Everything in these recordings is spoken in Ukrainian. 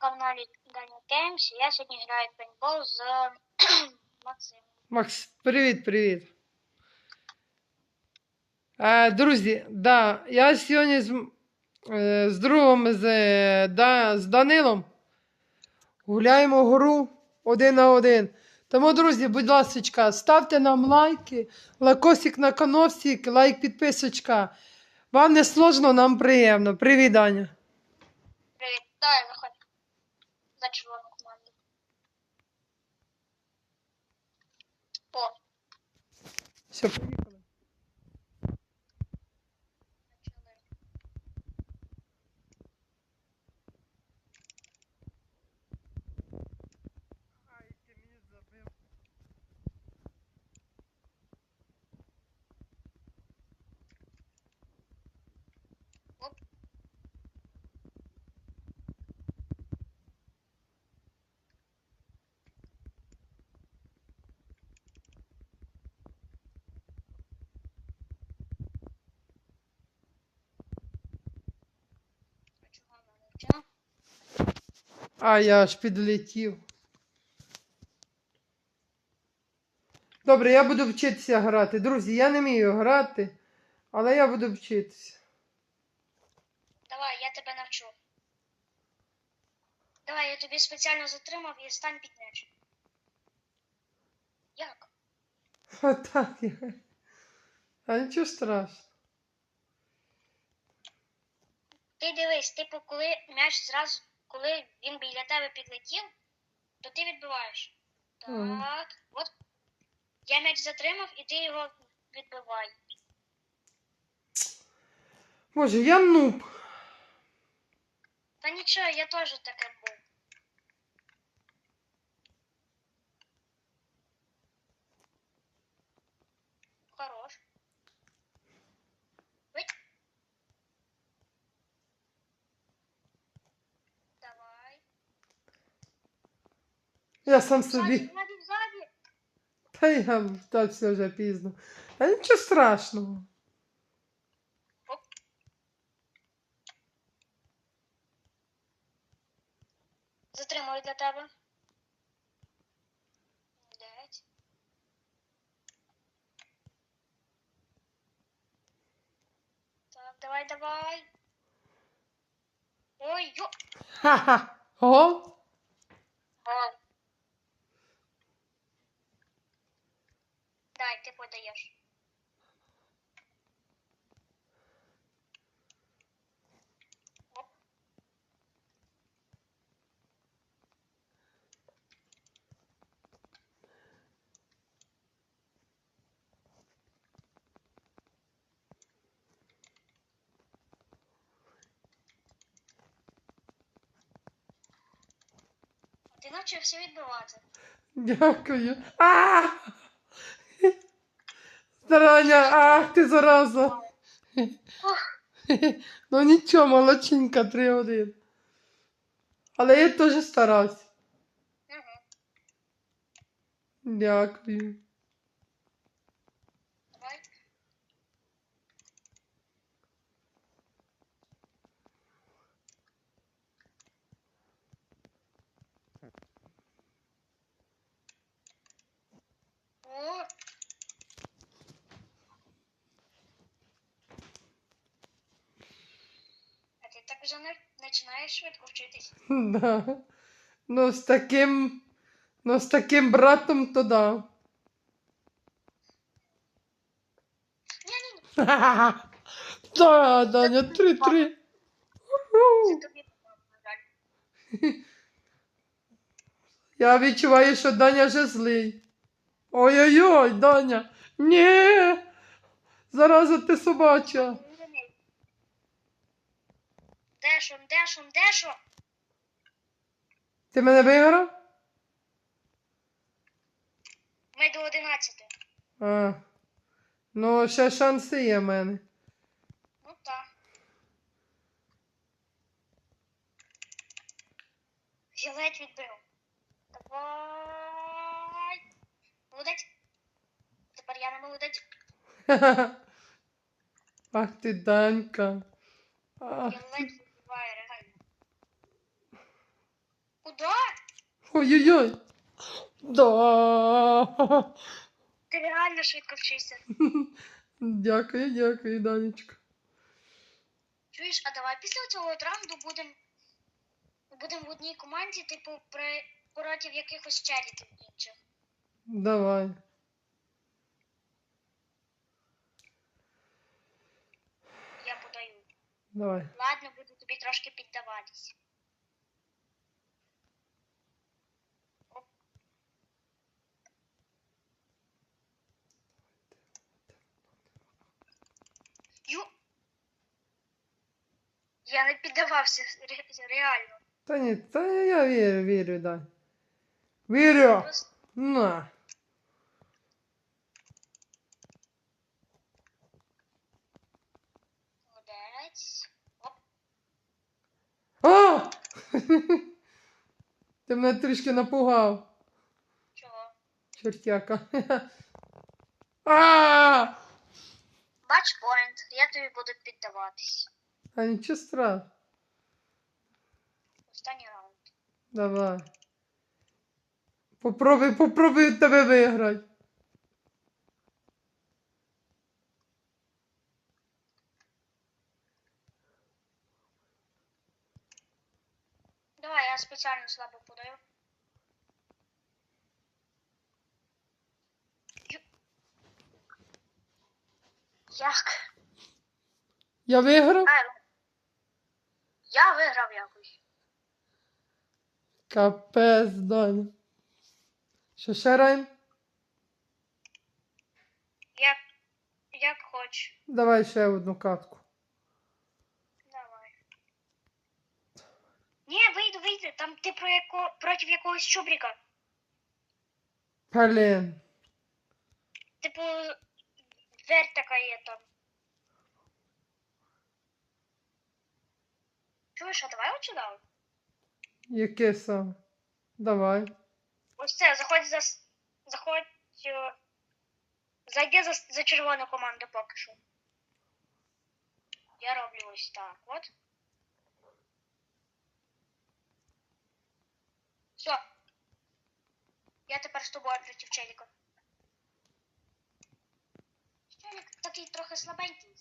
каналі Даня Геймс. Я сьогодні граю в пейнтбол з Максимом. Макс, привіт, привіт. Е, друзі, да, я сьогодні з, е, з другом з, е, да, з Данилом гуляємо гору один на один. Тому, друзі, будь ласка, ставте нам лайки, лайкосик на кановсик, лайк, підписочка. Вам не сложно, нам приємно. Привіт, Даня. Привіт, давай За червону команду. О, Все, поїхали. А я аж підлетів. Добре, я буду вчитися грати. Друзі, я не вмію грати, але я буду вчитися. Давай, я тебе навчу. Давай, я тобі спеціально затримав і стань під м'яч. Як? Отак. А нічого страшного. Ти дивись, типу, коли м'яч зразу, коли він біля тебе підлетів, то ти відбиваєш. Так, Мгм. от. Я м'яч затримав і ти його відбивай. Боже, я нуб. Та нічого, я теж таке був. Хорош. Ой. Давай. Я сам собі. Та я та все вже пізно. А нічого страшного. Затримую для тебе. Так, давай, давай. Ой, йо. Ха-ха. Гол? Гол. Дай, ти подаєш. Ти навчився відбивати. Дякую. А! Старання, ах ти зараза. Ну нічого, молодчинка, 3-1. Але я теж старався. Дякую. Давай. О! А ти так вже не починаєш швидко вчитись. Да. Ну, з таким. Ну, з таким братом то да. Ні-ні-ні, Да, Даня, 3-3. це тобі на жаль. Я відчуваю, що Даня вже злий. Ой-ой-ой, Даня. Ні. Зараза ти собача. Дешом, дешом, дешом. Ти мене виграв? Ми до 11. А. Ну, ще шанси є в мене. Ну так. Я ледь відбив. Давай. Молодець. Тепер я не молодець. Ах ти, Данька. Ах, Я ледь відбиваю реально. Куда? Ой-ой-ой. Да. Ти реально швидко вчишся. Дякую, дякую, Данечка. Чуєш, а давай після цього раунду будемо будем в одній команді, типу, при проти якихось челіків інших. Давай. Я подаю. Давай. Ладно, буду тобі трошки піддаватись. Я не піддавався ре- реально. Та ні, та я вірю, вірю, да. Вірю! Просто На. молодець. А! Ти мене трішки напугав, Чого? чертяка. А! Матч поінт. Я тобі буду піддаватись. А нічого страшного. Останній раунд. Давай. Попробуй, попробуй тебе виграти. Давай, я спеціально слабо подаю. Як? Я виграв? А, я виграв якось. Капець, Даня. Що ще райм? Як, як хоч. Давай ще одну катку. Давай. Ні, вийди, вийди. Там ти про яко... проти якогось чубріка. Блін. Типу, дверь така є там. Чуєш, а давай сюди. Яке саме? Давай. Ось це, заходь за. Заходь. е, Зайди за, за червону команду поки що. Я роблю ось так. От. Все. Я тепер з тобою проти челіка. Челік такий трохи слабенький.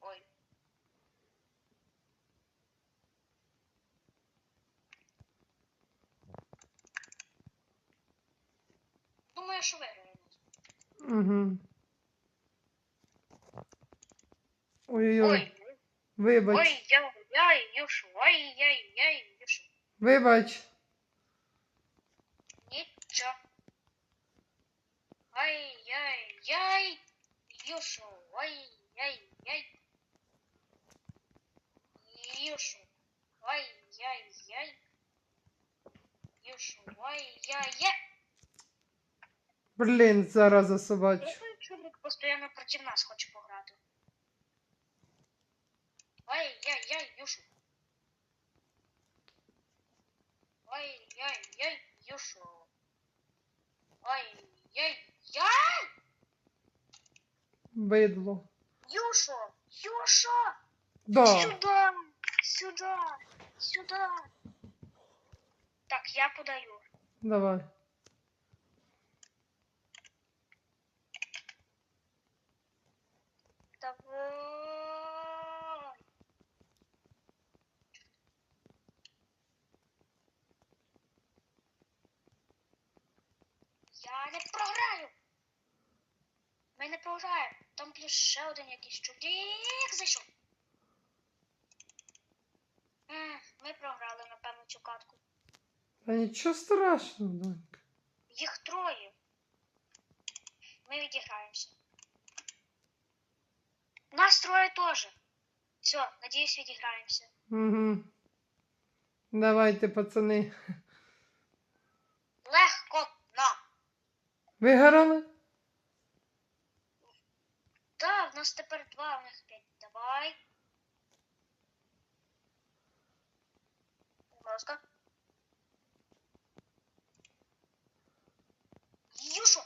Ой. Думаю, що виграю. Угу. Ой-ой-ой. Ой, Вибач. ой, я, я, юшу, ой, я, я, юшу. Вибач. Нічого. Ой, яй, яй, юшу, ой, яй, яй. Юшу, ой, яй, яй. Юшу, ой, яй, яй. Блін, зараза собачу. Який чоловік постійно проти нас хоче пограти. Ой, яй, яй, юшу. Ой, яй, яй, юшу. Ой, яй, яй, Бидло. юшу, юшу. Да. Сюда, сюда, сюда. Так, я подаю. Давай. Я не програю. Ми не програємо. Там плюс ще один якийсь чоловік зайшов. М, Ми програли, напевно, цю катку. Та нічого страшного, Данька. Їх троє. Ми відіграємося. Нас троє теж. Все, надіюсь, відіграємося. Угу. Давайте, пацани. На. Виграли? Так, в нас тепер два, у нас п'ять. Давай. Будь ласка. Юшу.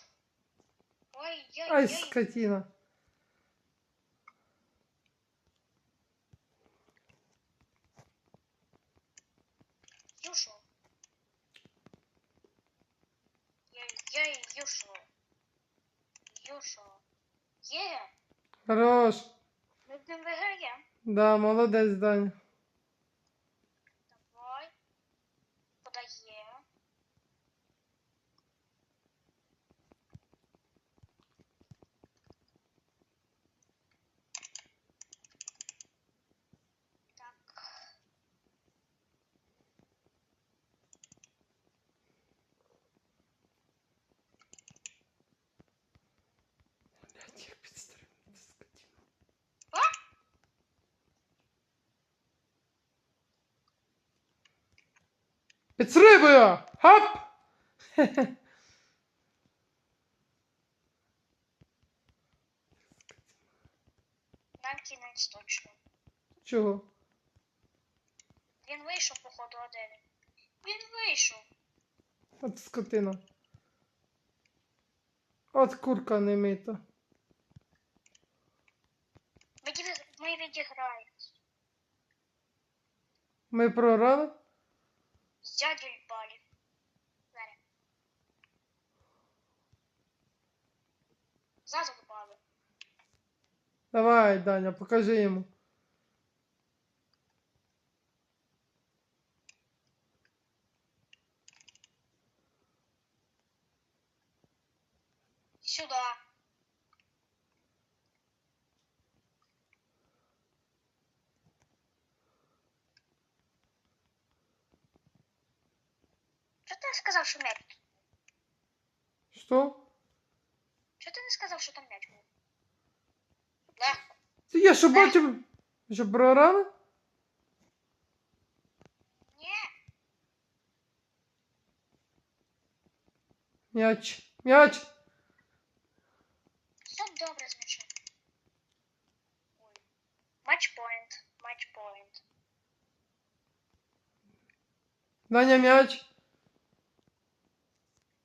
Ай, яй. скотина. Є. Хорош. Ми з ним виграємо. Да, молодець, Даня. Давай. Подає. Так. Блядь, як підстрелити скотину. А? Підстрибую! Хоп! Хе-хе. На кінець точно. Чого? Він вийшов, походу, один. Він вийшов. От скотина. От курка не мита. Ми, відіграємо. Ми прорали? Дядю Балі. Зараз. Давай, Даня, покажи йому. Сюда. Що ти сказав, що м'яч? Що? Що ти не сказав, що там м'яч був? Легко. Це я що бачив? Що прорали? Ні. М'яч. М'яч. Все добре з м'ячем. Ой. Матч point. Матч point. Даня м'яч.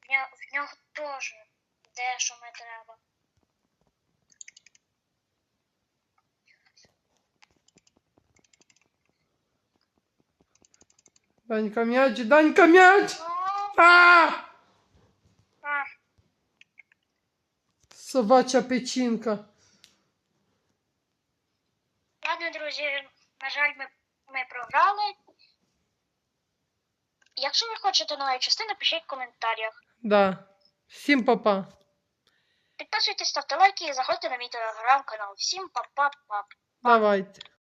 В нього, в нього теж де що ми треба. Данька м'яч. Данька м'яч. А, Собача печінка. Ладно, друзі, на жаль, ми, ми програли. Якщо ви хочете нової частини, пишіть в коментарях. Да. Всім папа. Підписуйтесь, ставте лайки і заходьте на мій телеграм-канал. Всім па-па-па. Давайте.